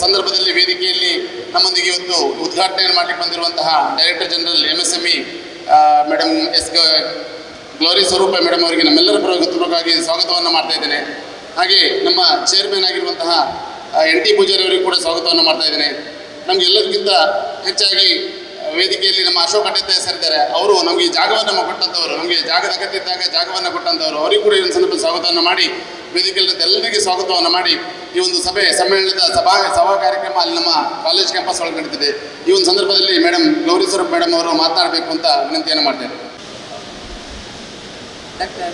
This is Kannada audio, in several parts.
ಸಂದರ್ಭದಲ್ಲಿ ವೇದಿಕೆಯಲ್ಲಿ ನಮ್ಮೊಂದಿಗೆ ಇವತ್ತು ಉದ್ಘಾಟನೆಯನ್ನು ಮಾಡಲಿಕ್ಕೆ ಬಂದಿರುವಂತಹ director general M S M E madam S Glory Swarupa madam ಅವರಿಗೆ ನಮ್ಮೆಲ್ಲರ ಪರವಾಗಿ ಸ್ವಾಗತವನ್ನು ಮಾಡ್ತಾ ಇದ್ದೇನೆ. ಹಾಗೆ ನಮ್ಮ ಚೇರ್ಮನ್ ಆಗಿರುವಂತಹ ಎನ್ ಟಿ ಪೂಜಾರಿ ಅವರಿಗೂ ಕೂಡ ಸ್ವಾಗತವನ್ನು ಮಾಡ್ತಾ ಇದ್ದೇನೆ. ನಮ್ಗೆ ಎಲ್ಲದಕ್ಕಿಂತ ಹೆಚ್ಚಾಗಿ ವೇದಿಕೆಯಲ್ಲಿ ನಮ್ಮ ಅಶೋಕ ಅಡ್ಡೆ ಸರ್ ಅವರು ನಮಗೆ ಜಾಗವನ್ನು ಕೊಟ್ಟಂಥವರು ನಮಗೆ ಜಾಗದ ಅಗತ್ಯ ಇದ್ದಾಗ ಜಾಗವನ್ನು ಕೊಟ್ಟಂಥವರು ಅವರಿಗೂ ಕೂಡ ಒಂದು ಸಂದರ್ಭ ಸ್ವಾಗತವನ್ನು ಮಾಡಿ ವೇದಿಕೆಯಲ್ಲಿ ಎಲ್ಲರಿಗೆ ಸ್ವಾಗತವನ್ನು ಮಾಡಿ ಈ ಒಂದು ಸಭೆ ಸಮ್ಮೇಳನದ ಸಭಾ ಸಭಾ ಕಾರ್ಯಕ್ರಮ ಅಲ್ಲಿ ನಮ್ಮ ಕಾಲೇಜ್ ಕ್ಯಾಂಪಸ್ ಒಳಗೆ ನಡೀತಿದೆ ಈ ಒಂದು ಸಂದರ್ಭದಲ್ಲಿ ಮೇಡಮ್ ಗೌರಿ ಸ್ವರೂಪ್ ಮೇಡಮ್ ಅವರು ಮಾತನಾಡಬೇಕು ಅಂತ ವಿನಂತಿಯನ್ನು ಮಾಡ್ತೇನೆ doctor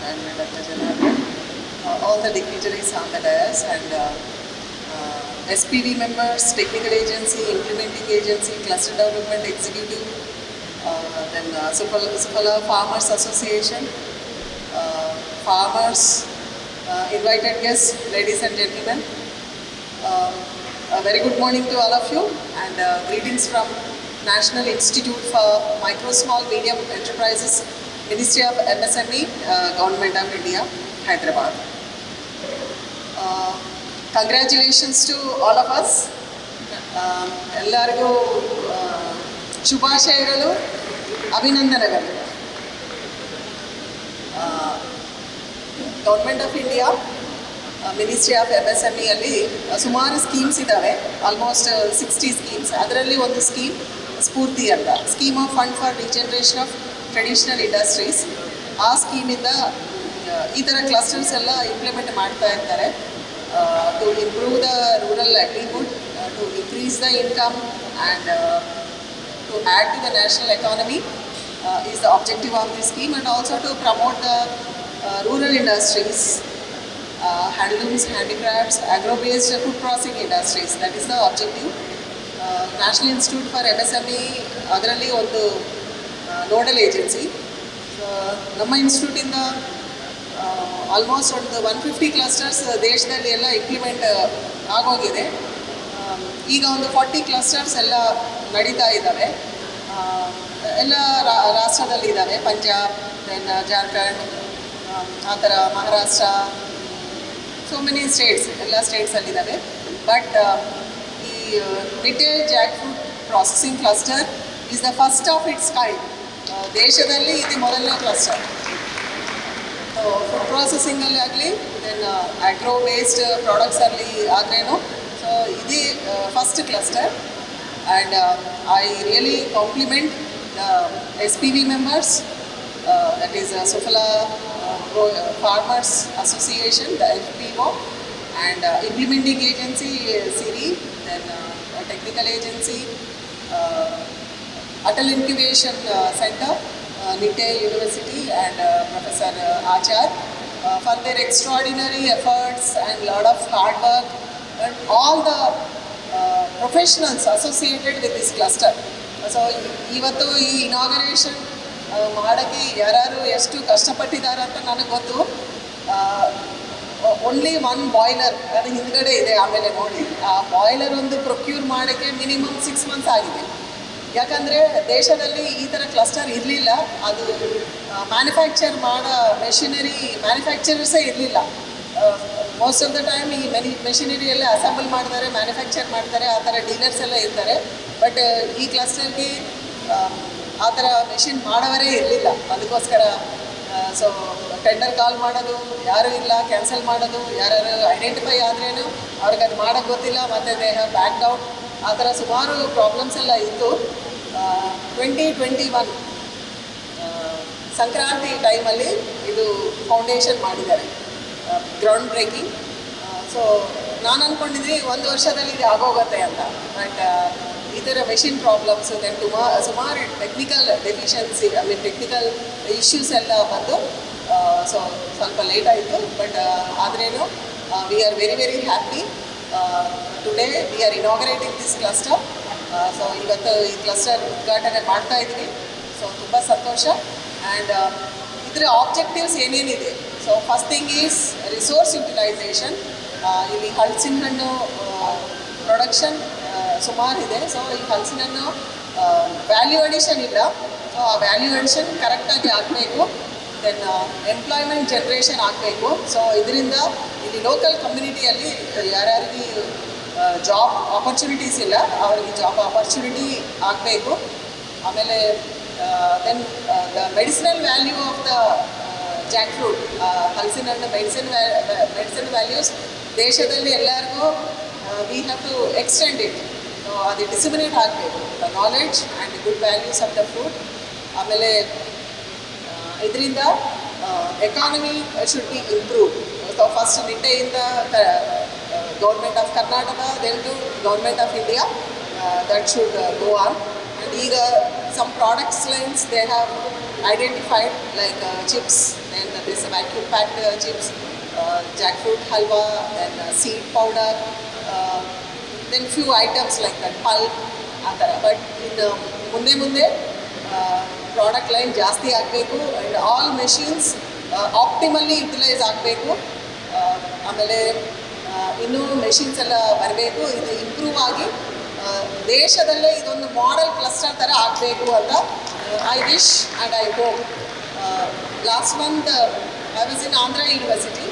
and Dr. Janardhan, uh, all uh, SPV members, technical agency, implementing agency, cluster development executive, uh, then uh, Supala Farmers Association, uh, farmers, uh, invited guests, ladies and gentlemen. Um, a very good morning to all of you and uh, greetings from National Institute for Micro, Small, Medium Enterprises, Ministry of MSME, uh, Government of India, Hyderabad. Uh, congratulations to all of. Uh, ಎಲ್ಲರಿಗೂ ಶುಭಾಶಯಗಳು ಅಭಿನಂದನೆಗಳು. Government of India ministry of M S M ಇಯಲ್ಲಿ ಸುಮಾರು ಸ್ಕೀಮ್ಸ್ ಇದ್ದಾವೆ. ಆಲ್ಮೋಸ್ಟ್ ಸಿಕ್ಸ್ಟಿ ಸ್ಕೀಮ್ಸ್ ಅದರಲ್ಲಿ ಒಂದು ಸ್ಕೀಮ್ ಸ್ಫೂರ್ತಿ ಅಂತ. Scheme of fund for regeneration of traditional industries ಆ ಸ್ಕೀಮಿಂದ ಈ ಥರ ಕ್ಲಸ್ಟರ್ಸ್ ಎಲ್ಲ ಇಂಪ್ಲಿಮೆಂಟ್ ಮಾಡ್ತಾ ಇರ್ತಾರೆ. To improve the rural livelihood to increase the income and to add to the national economy uh, is the objective of this scheme and also to promote the uh, rural industries, uh, handlooms, handicrafts, agro-based food processing industries. That is the objective. Uh, National Institute for MSME ಅದರಲ್ಲಿ ಒಂದು ನೋಡಲ್ ಏಜೆನ್ಸಿ ನಮ್ಮ ಇನ್ಸ್ಟಿಟ್ಯೂಟಿಂದ Almost ಒಂದು ಒನ್ ಫಿಫ್ಟಿ ಕ್ಲಸ್ಟರ್ಸ್ ದೇಶದಲ್ಲಿ ಎಲ್ಲ ಇಂಪ್ಲಿಮೆಂಟ್ ಆಗೋಗಿದೆ. ಈಗ ಒಂದು ಫಾರ್ಟಿ ಕ್ಲಸ್ಟರ್ಸ್ ಎಲ್ಲ ನಡೀತಾ ಇದ್ದಾವೆ. ಎಲ್ಲ ರಾಷ್ಟ್ರದಲ್ಲಿ ಇದ್ದಾವೆ. ಪಂಜಾಬ್ ದೆನ್ ಜಾರ್ಖಂಡ್, ಆ ಥರ ಮಹಾರಾಷ್ಟ್ರ ಸೊ ಮೆನಿ ಸ್ಟೇಟ್ಸ್ ಎಲ್ಲ ಸ್ಟೇಟ್ಸಲ್ಲಿದ್ದಾವೆ ಬಟ್ ಈ retail jack fruit processing cluster is the first of its ಕೈ ದೇಶದಲ್ಲಿ ಇದು ಮೊದಲನೇ ಕ್ಲಸ್ಟರ್ ಫುಡ್ ಪ್ರಾಸೆಸಿಂಗಲ್ಲಿ ಆಗಲಿ ದೆನ್ ಆಗ್ರೋ ಬೇಸ್ಡ್ ಪ್ರಾಡಕ್ಟ್ಸಲ್ಲಿ ಆದ್ರೇನು ಸೊ ಇದೇ first cluster and I really compliment S P V members that is Suphala farmers association the F P O and implementing agency Siri then technical agency Atal Incubation uh, Uh, University and uh, Professor uh, Achar uh, for their extraordinary efforts and lot of hard work and all the uh, professionals associated with this cluster. So ಇವತ್ತು ಈ ಇನಾಗರೇಷನ್ ಮಾಡೋಕ್ಕೆ ಯಾರು ಎಷ್ಟು ಕಷ್ಟಪಟ್ಟಿದ್ದಾರೆ ಅಂತ ನನಗೆ ಗೊತ್ತು ಓನ್ಲಿ ಒನ್ ಬಾಯ್ಲರ್ ಅದು ಹಿಂದ್ಗಡೆ ಇದೆ ಆಮೇಲೆ ನೋಡಿ ಆ ಬಾಯ್ಲರ್ ಒಂದು ಪ್ರೊಕ್ಯೂರ್ ಮಾಡೋಕ್ಕೆ ಮಿನಿಮಮ್ ಸಿಕ್ಸ್ ಮಂತ್ಸ್ ಆಗಿದೆ ಯಾಕಂದರೆ ದೇಶದಲ್ಲಿ ಈ ಥರ ಕ್ಲಸ್ಟರ್ ಇರಲಿಲ್ಲ. ಅದು ಮ್ಯಾನುಫ್ಯಾಕ್ಚರ್ ಮಾಡೋ ಮೆಷಿನರಿ ಮ್ಯಾನುಫ್ಯಾಕ್ಚರರ್ಸೇ ಇರಲಿಲ್ಲ. ಮೋಸ್ಟ್ ಆಫ್ ದ ಟೈಮ್ ಈ ಮೆನಿ ಮೆಷಿನರಿ ಎಲ್ಲ ಅಸೆಂಬಲ್ ಮಾಡ್ತಾರೆ ಮ್ಯಾನುಫ್ಯಾಕ್ಚರ್ ಮಾಡ್ತಾರೆ, ಆ ಥರ ಡೀಲರ್ಸ್ ಎಲ್ಲ ಇರ್ತಾರೆ. ಬಟ್ ಈ ಕ್ಲಸ್ಟರ್ಗೆ ಆ ಥರ ಮೆಷಿನ್ ಮಾಡೋವರೇ ಇರಲಿಲ್ಲ. ಅದಕ್ಕೋಸ್ಕರ ಸೊ ಟೆಂಡರ್ ಕಾಲ್ ಮಾಡೋದು, ಯಾರೂ ಇಲ್ಲ ಕ್ಯಾನ್ಸಲ್ ಮಾಡೋದು, ಯಾರು ಐಡೆಂಟಿಫೈ ಆದ್ರೇನು ಅವ್ರಿಗೆ ಅದು ಮಾಡೋಕ್ಕೆ ಗೊತ್ತಿಲ್ಲ, ಮತ್ತು ದೇ ಹ್ಯಾವ್ ಬ್ಯಾಕ್ ಔಟ್ ಆ ಥರ ಸುಮಾರು ಪ್ರಾಬ್ಲಮ್ಸ್ ಎಲ್ಲ ಇತ್ತು. ಟ್ವೆಂಟಿ ಟ್ವೆಂಟಿ ಒನ್ ಸಂಕ್ರಾಂತಿ ಟೈಮಲ್ಲಿ ಇದು ಫೌಂಡೇಶನ್ ಮಾಡಿದ್ದಾರೆ. ಗ್ರೌಂಡ್ ಬ್ರೇಕಿಂಗ್ ಸೊ ನಾನು ಅಂದ್ಕೊಂಡಿದ್ವಿ ಒಂದು ವರ್ಷದಲ್ಲಿ ಇದು ಆಗೋಗುತ್ತೆ ಅಂತ. ಬಟ್ ಈ ಥರ ಮೆಷಿನ್ ಪ್ರಾಬ್ಲಮ್ಸ್ ದೆನ್ ತುಮಾ, ಸುಮಾರು technical deficiency I mean technical issues ಎಲ್ಲ ಬಂದು ಸೊ ಸ್ವಲ್ಪ ಲೇಟ್ ಆಯಿತು. ಬಟ್ ಆದ್ರೇನು we are very very happy today we are inaugurating this cluster so ಇವತ್ತು ಈ ಕ್ಲಸ್ಟರ್ ಉದ್ಘಾಟನೆ ಮಾಡ್ತಾ ಇದ್ದೀವಿ. ಸೊ ತುಂಬ ಸಂತೋಷ. ಆ್ಯಂಡ್ ಇದರ ಆಬ್ಜೆಕ್ಟಿವ್ಸ್ ಏನೇನಿದೆ? So first thing is resource utilisation ಇಲ್ಲಿ ಹಲಸಿನ ಹಣ್ಣು ಪ್ರೊಡಕ್ಷನ್ ಸುಮಾರಿದೆ. ಸೊ ಈ ಹಲಸಿನ ಹಣ್ಣು ವ್ಯಾಲ್ಯೂ ಅಡಿಷನ್ ಇಲ್ಲ. ಸೊ ಆ ವ್ಯಾಲ್ಯೂ ಅಡಿಷನ್ ಕರೆಕ್ಟಾಗಿ ಆಗಬೇಕು. ದೆನ್ ಎಂಪ್ಲಾಯ್ಮೆಂಟ್ ಜನ್ರೇಷನ್ ಆಗಬೇಕು. ಸೊ ಇದರಿಂದ ಇಲ್ಲಿ ಲೋಕಲ್ ಕಮ್ಯುನಿಟಿಯಲ್ಲಿ ಯಾರ್ಯಾರಿಗೆ ಜಾಬ್ ಆಪರ್ಚುನಿಟೀಸ್ ಇಲ್ಲ, ಅವರಿಗೆ ಜಾಬ್ ಆಪರ್ಚುನಿಟಿ ಆಗಬೇಕು. ಆಮೇಲೆ then the medicinal value of the jack fruit ಹಲಸಿನ ಹಣ್ಣು ಮೆಡಿಸಿನ್ ಮೆಡಿಸಿನ್ ವ್ಯಾಲ್ಯೂಸ್ ದೇಶದಲ್ಲಿ ಎಲ್ಲರಿಗೂ we have to extend it ಅದು ಡಿಸಿಮಿನೇಟ್ ಆಗಬೇಕು. The knowledge and good values of the fruit ಆಮೇಲೆ ಇದರಿಂದ economy should be improve first ನಿಟ್ಟೆಯಿಂದ government of Karnataka then to government of India that should go on and ಈಗ some products lines they have identified like chips then this vacuum packed chips jack fruit halwa then seed powder then few items like that pulp ಆ ಥರ. ಬಟ್ ಇನ್ನು ಮುಂದೆ ಮುಂದೆ ಪ್ರಾಡಕ್ಟ್ ಲೈನ್ ಜಾಸ್ತಿ ಆಗಬೇಕು. And all machines optimally utilise ಆಗಬೇಕು. ಆಮೇಲೆ ಇನ್ನೂ ಮೆಷಿನ್ಸ್ ಎಲ್ಲ ಬರಬೇಕು. ಇದು ಇಂಪ್ರೂವ್ ಆಗಿ ದೇಶದಲ್ಲೇ ಇದೊಂದು ಮಾಡೆಲ್ ಕ್ಲಸ್ಟರ್ ಥರ ಆಗಬೇಕು ಅಂತ I wish and I hope last month I was in Andhra University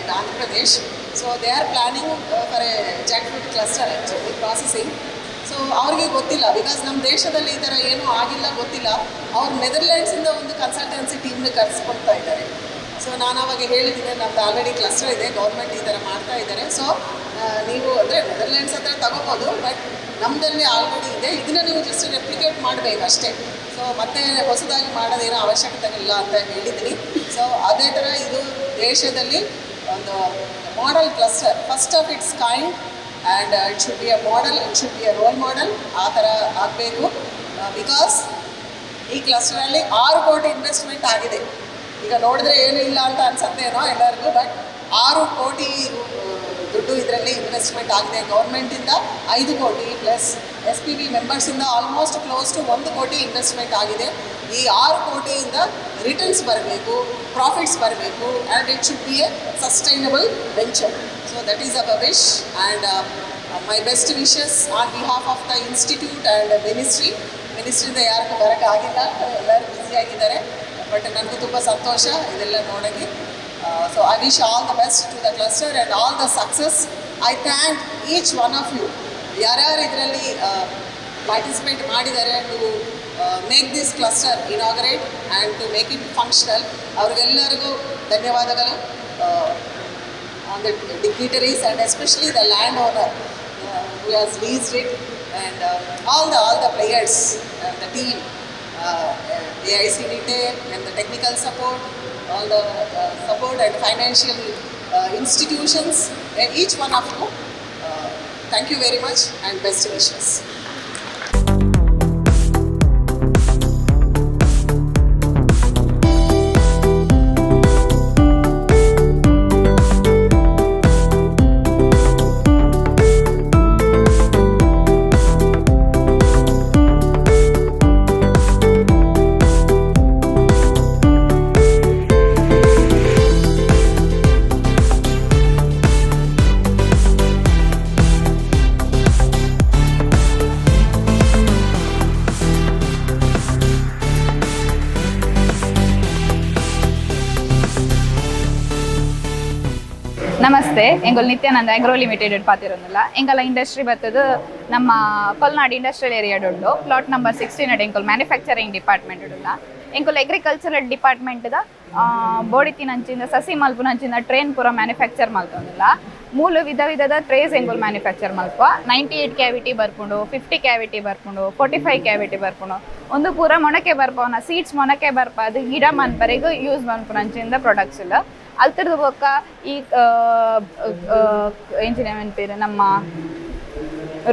in Andhra Pradesh so they are planning for a jack fruit cluster actually processing so ಅವ್ರಿಗೆ ಗೊತ್ತಿಲ್ಲ ಬಿಕಾಸ್ ನಮ್ಮ ದೇಶದಲ್ಲಿ ಈ ಥರ ಏನೂ ಆಗಿಲ್ಲ, ಗೊತ್ತಿಲ್ಲ. ಅವ್ರು ನೆದರ್ಲ್ಯಾಂಡ್ಸಿಂದ ಒಂದು ಕನ್ಸಲ್ಟೆನ್ಸಿ ಟೀಮ್ನ ಕರೆಸ್ಕೊಡ್ತಾ ಇದ್ದಾರೆ. ಸೊ ನಾನು ಅವಾಗ ಹೇಳಿದ್ದೆ, ನಮ್ದು ಆಲ್ರೆಡಿ ಕ್ಲಸ್ಟರ್ ಇದೆ ಗೌರ್ಮೆಂಟ್ ಈ ಥರ ಮಾಡ್ತಾ ಇದ್ದಾರೆ. ಸೊ ನೀವು ಅಂದರೆ ನೆದರ್ಲ್ಯಾಂಡ್ಸ್ ಹತ್ರ ತಗೋಬೋದು ಬಟ್ ನಮ್ಮದಲ್ಲಿ ಆಲ್ರೆಡಿ ಇದೆ. ಇದನ್ನ ನೀವು ಜಸ್ಟ್ ರೆಪ್ಲಿಕೇಟ್ ಮಾಡಬೇಕು ಅಷ್ಟೇ. ಸೊ ಮತ್ತೆ ಹೊಸದಾಗಿ ಮಾಡೋದೇನೋ ಅವಶ್ಯಕತೆ ಇಲ್ಲ ಅಂತ ಹೇಳಿದ್ದೀನಿ. ಸೊ ಅದೇ ಥರ ಇದು ದೇಶದಲ್ಲಿ ಒಂದು model cluster first of its kind and it should be a model it should be a role model ಆ ಥರ ಆಗಬೇಕು. ಬಿಕಾಸ್ ಈ ಕ್ಲಸ್ಟರಲ್ಲಿ ಆರು ಕೋಟಿ ಇನ್ವೆಸ್ಟ್ಮೆಂಟ್ ಆಗಿದೆ. ಈಗ ನೋಡಿದ್ರೆ ಏನೂ ಇಲ್ಲ ಅಂತ ಅನ್ಸತ್ತೇನೋ ಎಲ್ಲರಿಗೂ ಬಟ್ ಆರು ಕೋಟಿ ದುಡ್ಡು ಇದರಲ್ಲಿ ಇನ್ವೆಸ್ಟ್ಮೆಂಟ್ ಆಗಿದೆ. ಗೌರ್ಮೆಂಟಿಂದ ಐದು ಕೋಟಿ ಪ್ಲಸ್ ಎಸ್ ಪಿ ಬಿ ಮೆಂಬರ್ಸಿಂದ ಆಲ್ಮೋಸ್ಟ್ ಕ್ಲೋಸ್ ಟು ಒಂದು ಕೋಟಿ ಇನ್ವೆಸ್ಟ್ಮೆಂಟ್ ಆಗಿದೆ. ಈ ಆರು ಕೋಟಿಯಿಂದ ರಿಟರ್ನ್ಸ್ ಬರಬೇಕು ಪ್ರಾಫಿಟ್ಸ್ ಬರಬೇಕು and it should be a sustainable venture so that is a wish and my best wishes on behalf of the institute and ministry ಮಿನಿಸ್ಟ್ರಿಂದ ಯಾರಿಗೂ ಬರೋಕ್ಕಾಗಿಲ್ಲ ಎಲ್ಲರೂ ಬ್ಯುಸಿಯಾಗಿದ್ದಾರೆ ಬಟ್ ನನಗೂ ತುಂಬ ಸಂತೋಷ ಇದೆಲ್ಲ ನೋಡೋಕ್ಕೆ so I wish all the best to the cluster and all the success I thank each one of you ಯಾರ್ಯಾರು ಇದರಲ್ಲಿ ಪಾರ್ಟಿಸಿಪೇಟ್ ಮಾಡಿದ್ದಾರೆ to make this cluster inaugurate and to make it functional ಅವ್ರಿಗೆಲ್ಲರಿಗೂ ಧನ್ಯವಾದಗಳು. On the dignitaries and especially the land owner who has leased it and all the all the players and the team. Uh, AIC Retail and the technical support all the uh, support and financial uh, institutions uh, each one of you uh, thank you very much and best wishes ಎಂಗೊಲ್ ನಿತ್ಯಾನಂದ ಅಗ್ರೋ ಲಿಮಿಟೆಡ್ ಪಾತಿರೋದಿಲ್ಲ. ಎಂಗಲ ಇಂಡಸ್ಟ್ರಿ ಬರ್ತದೆ ನಮ್ಮ ಕೊಲ್ನಾಡ್ ಇಂಡಸ್ಟ್ರಿಯಲ್ ಏರಿಯಾಡ್ ಉಂಡು ಪ್ಲಾಟ್ ನಂಬರ್ ಸಿಕ್ಸ್ಟೀನ್ ಅಡ್ ಎಂಗಲ್ ಮ್ಯಾನುಫ್ಯಾಕ್ಚರಿಂಗ್ ಡಿಪಾರ್ಟ್ಮೆಂಟ್ ಉಂಡುಲ್ಲ ಎಂಗಲ್ ಅಗ್ರಿಕಲ್ಚರಲ್ ಡಿಪಾರ್ಟ್ಮೆಂಟ್ದ ಬೋಡಿತಿನಂಚಿಂದ ಸಸಿ ಮಲ್ಪುನಂಚಿಂದ ಟ್ರೈನ್ ಪೂರ ಮ್ಯಾನುಫ್ಯಾಕ್ಚರ್ ಮಲ್ತೊಂದಿಲ್ಲ. ಮೂಲ ವಿಧ ವಿಧದ ಟ್ರೇಸ್ ಎಂಗಲ್ ಮ್ಯಾನುಫ್ಯಾಕ್ಚರ್ ಮಲ್ಪ ನೈಂಟಿ ಏಟ್ ಕ್ಯಾವಿಟಿ ಬರ್ಕೊಂಡು ಫಿಫ್ಟಿ ಕ್ಯಾವಿಟಿ ಬರ್ಕೊಂಡು ಫೋರ್ಟಿ ಫೈವ್ ಕ್ಯಾವಿಟಿ ಬರ್ಕೊಂಡು ಒಂದು ಪೂರ ಮೊಣಕೆ ಬರ್ಪವನ ಸೀಡ್ಸ್ ಮೊಣಕೆ ಬರ್ಪ, ಅದು ಗಿಡ ಮನ್ಪರೆಗೂ ಯೂಸ್ ಮನ್ಪುನಂಚಿಂದ ಪ್ರಾಡಕ್ಟ್ಸ್ ಇಲ್ಲ ಅಲ್ತರದು ಬೊಕ್ಕ ಈ ಏನ್ ಪೇರು? ನಮ್ಮ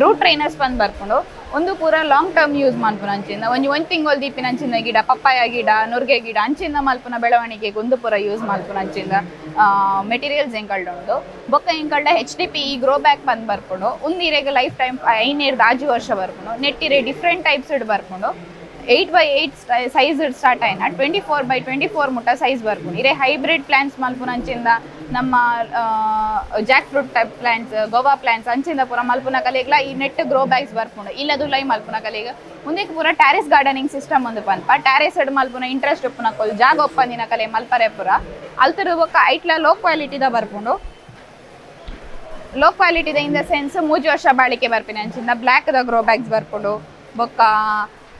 ರೂಟ್ ಟ್ರೈನರ್ಸ್ ಬಂದು ಬರ್ಕೊಂಡು ಒಂದು ಪೂರ ಲಾಂಗ್ ಟರ್ಮ್ ಯೂಸ್ ಮಲ್ಪುನ ಅಂಚಿಂದ. ಒಂದು ಒಂದು ತಿಂಗಳು ದೀಪಿನ ಅಂಚಿಂದ ಗಿಡ, ಪಪ್ಪಾಯ ಗಿಡ, ನುರ್ಗೆ ಗಿಡ, ಅಂಚಿಂದ ಮಲ್ಪುನ ಬೆಳವಣಿಗೆ ಒಂದು ಪೂರ ಯೂಸ್ ಮಲ್ಪುನ ಅಂಚಿಂದ. ಮೆಟೀರಿಯಲ್ಸ್ ಎಂಕಲ್ಡ ಉಂಡು. ಬೊಕ್ಕ ಎಂಕಲ್ಡ H D P E grow bag ಬಂದು ಬರ್ಕೊಂಡು ಒಂದು ನೀರೆಗೆ ಲೈಫ್ ಟೈಮ್ ಐನೇರ್ದು ಆಜು ವರ್ಷ ಬರ್ಕೊಂಡು, ನೆಟ್ಟಿರೆ ಡಿಫ್ರೆಂಟ್ ಟೈಪ್ಸ್ ಇಡ್ ಬರ್ಕೊಂಡು eight by eight size start ಆಯ್ನ twenty four by twenty four ಮುಟ್ಟ ಸೈಜ್ ಬರ್ಬೋದು. ಇರೇ ಹೈಬ್ರಿಡ್ ಪ್ಲಾಂಟ್ಸ್ ಮಲ್ಪುನ ಅಂಚಿಂದ ನಮ್ಮ jack fruit type plants Goa plants ಅಂಚಿಂದ ಪೂರ ಮಲ್ಪುನ ಕಲೆಗ್ಲ ಈ ನೆಟ್ ಗ್ರೋ ಬ್ಯಾಗ್ಸ್ ಬರ್ಕೊಂಡು, ಇಲ್ಲದು ಲೈ ಮಲ್ಪುನ ಕಲೆಗ. ಮುಂದೆ ಪೂರ ಟ್ಯಾರಿಸ್ ಗಾರ್ಡನಿಂಗ್ ಸಿಸ್ಟಮ್ ಒಂದು ಪನ್ಪ ಟ್ಯಾರಿಸ್ ಎಡ್ ಮಲ್ಪುನ ಇಂಟ್ರೆಸ್ಟ್ ಉಪ್ಪುನ ಕೊಲ್ ಜಾಗ ಒಪ್ಪಂದಿನ ಕಲೆ ಮಲ್ಪರೆ ಪೂರ. ಅಲ್ತರ ಬೊಕ್ಕ ಐಟ್ಲ ಲೋ ಕ್ವಾಲಿಟಿದ ಬರ್ಪುಂಡು. ಲೋ ಕ್ವಾಲಿಟಿದ ಇನ್ ದ ಸೆನ್ಸ್ ಮೂಜಿ ವರ್ಷ ಬಾಳಿಕೆ ಬರ್ಪಿನ ಅಂಚಿಂದ ಬ್ಲ್ಯಾಕ್ದ ಗ್ರೋ ಬ್ಯಾಗ್ಸ್ ಬರ್ಪುಂಡು. ಬೊಕ್ಕ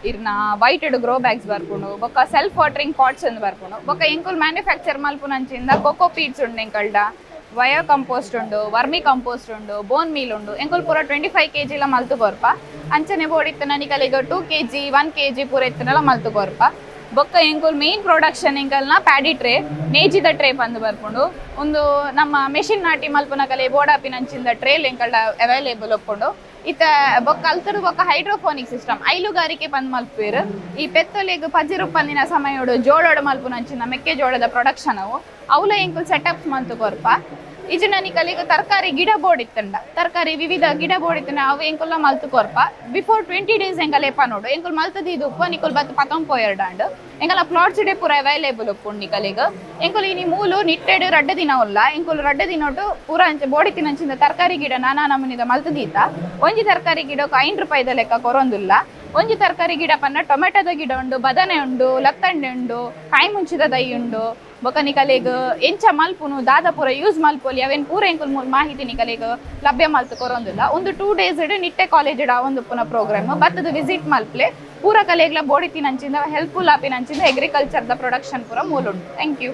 ಇರ್ನ ವೈಟೆಡ್ ಗ್ರೋ ಬ್ಯಾಗ್ಸ್ ಬರ್ಕೊಂಡು, ಬೊಕ್ಕ ಸೆಲ್ಫ್ ವಾಟರಿಂಗ್ ಪಾಟ್ಸ್ ಅಂತ ಬರ್ಕೊಂಡು, ಬೊಕ್ಕ ಎಂಕುಲ್ ಮ್ಯಾನುಫ್ಯಾಕ್ಚರ್ ಮಲ್ಪುನಂಚಿಂದ ಕೊಕೋ ಪೀಡ್ಸ್ ಉಂಡು ಎಂಕಲ್ಡ ವಯೋ ಕಂಪೋಸ್ಟ್ ಉಂಡು ವರ್ಮಿ ಕಂಪೋಸ್ಟ್ ಉಂಡು ಬೋನ್ ಮೀಲ್ ಉಂಡು, ಎಂಕುಲ್ ಪೂರ ಟ್ವೆಂಟಿ ಫೈವ್ ಕೆ ಜಿಲ ಮಲ್ತು ಕೊರ್ಪ ಅಂಚನೆ ಬೋಡಿತ್ತು ನನಗೆ two K G one K G ಪೂರ ಇತ್ತನೆಲ್ಲ ಮಲ್ತು ಕೊರ್ಪ ಬೊಕ್ಕ ಎಂಕುಲ್ ಮೇನ್ ಪ್ರೊಡಕ್ಷನ್ ಎಂಕಲ್ನ ಪ್ಯಾಡಿ ಟ್ರೇ ನೇಜಿದ ಟ್ರೇ ಬಂದು ಬರ್ಕೊಂಡು, ಒಂದು ನಮ್ಮ ಮೆಷಿನ್ ನಾಟಿ ಮಲ್ಪುನ ಕಲೆ ಬೋಡಾಪಿನಂಚಿಂದ ಟ್ರೇಲ್ ಎಂಕಲ್ಡ ಅವೈಲೇಬಲ್ ಒಪ್ಕೊಂಡು ಇತ್ತ ಬೊಕ್ಕ ಅಲ್ತರು ಬೊಕ್ಕ ಹೈಡ್ರೋಫೋನಿಕ್ ಸಿಸ್ಟಮ್. ಐಲುಗಾರಿಕೆ ಪಂದ್ ಮಲ್ಪೇರು ಈ ಪೆತ್ತೊಲೆಗ್ ಪಜಿರು ಪಂದಿನ ಸಮಯೋಡು ಜೋಳೋಡು ಮಲ್ಪುನಂಚಿನ ಮೆಕ್ಕೆಜೋಳದ ಪ್ರೊಡಕ್ಷನ್ ಅವು. ಅವಲ ಎಂಕುಲ್ ಸೆಟಪ್ಸ್ ಮಂತು ಕೊರ್ಪ ಇಜು ನನಗೆ ತರಕಾರಿ ಗಿಡ ಬೋಡಿತ್ತಂಡ ತರಕಾರಿ ವಿವಿಧ ಗಿಡ ಬೋಡಿತ್ತಂಡ ಅವು ಎಂಕುಲ್ಲ ಮಲ್ತು ಕೊರ್ಪ. ಬಿಫೋರ್ ಟ್ವೆಂಟಿ ಡೇಸ್ ಎಂಗಲ್ ಲೇಪ ನೋಡು. ಎಂಕುಲ್ ಮಲ್ತದ ಇದು ಉಪ್ಪ, ನಿಕುಲ್ ಬತ್ತು ಪತಂ ಪೋಯರ್ಡಾಂಡ್ ಎಂಕಲ ಪ್ಲಾಟ್ಸ್ ಡೇ ಪೂರ ಅವೈಲೇಬಲ್ ಉಪ್ಪುಂಡು ನಿಕಲಿಗ ಎಂಕುಲ್ ಇನಿ ಮೂಲು, ನಿಟ್ಟೆಡ್, ರಡ್ಡ ದಿನ ಉಲ್ಲ ಎಂಕುಲ್ ರಡ್ಡ ದಿನೊಟ್ಟು ಪೂರ ಅಂಚೆ ಬೋಡಿ ತಿನ್ನಂಚಿಂದ ತರಕಾರಿ ಗಿಡ ನಾನಾ ನಮೂನಿದ ಮಲ್ತದೀತ ಒಂಜಿ ತರಕಾರಿ ಗಿಡಕ್ಕೆ ಐನ್ ರೂಪಾಯಿದ ಲೆಕ್ಕ ಕೊರೊಂದುಲ್ಲ. ಒಂಜಿ ತರಕಾರಿ ಗಿಡ ಪನ್ನ ಟೊಮೆಟೊದ ಗಿಡ ಉಂಡು, ಬದನೆ ಉಂಡು ಲತ್ತಂಡೆ ಉಂಡು, ಕಾಯಿ ಮುಂಚಿದ ದೈ ಉಂಡು. ಬೊಕ ನಿಕಲೆಗ್, ಎಂಚ ಮಲ್ಪುನು, ದಾದ ಪೂರ ಯೂಸ್ ಮಲ್ಪೊಲಿ ಅವೇನ್ ಪೂರ ಎಂಕುಲ್ ಮೂಲ್ ಮಾಹಿತಿ ನಿಕಲೆಗ್ ಲಭ್ಯ ಮಲ್ತು ಕೊರೊಂದುಲ್ಲ. ಒಂದು ಟೂ ಡೇಸ್ ಇಡ್ ನಿಟ್ಟೆ ಕಾಲೇಜ್ ಇಡ ಒಂದು ಪುನ ಪ್ರೋಗ್ರಾಮ್ ಬತ್ತದ ವಿಸಿಟ್ ಮಲ್ಪ್ಲೆ. ಪೂರ ಕಲೆಗ್ಲ ಬೋಡಿತಿ ನಂಚಿಂದ ಹೆಲ್ಪ್ಫುಲ್ ಎಗ್ರಿಕಲ್ಚರ್ ದ ಪ್ರೊಡಕ್ಷನ್ ಪೂರ ಮೂಲುಂಡು ಥ್ಯಾಂಕ್ ಯು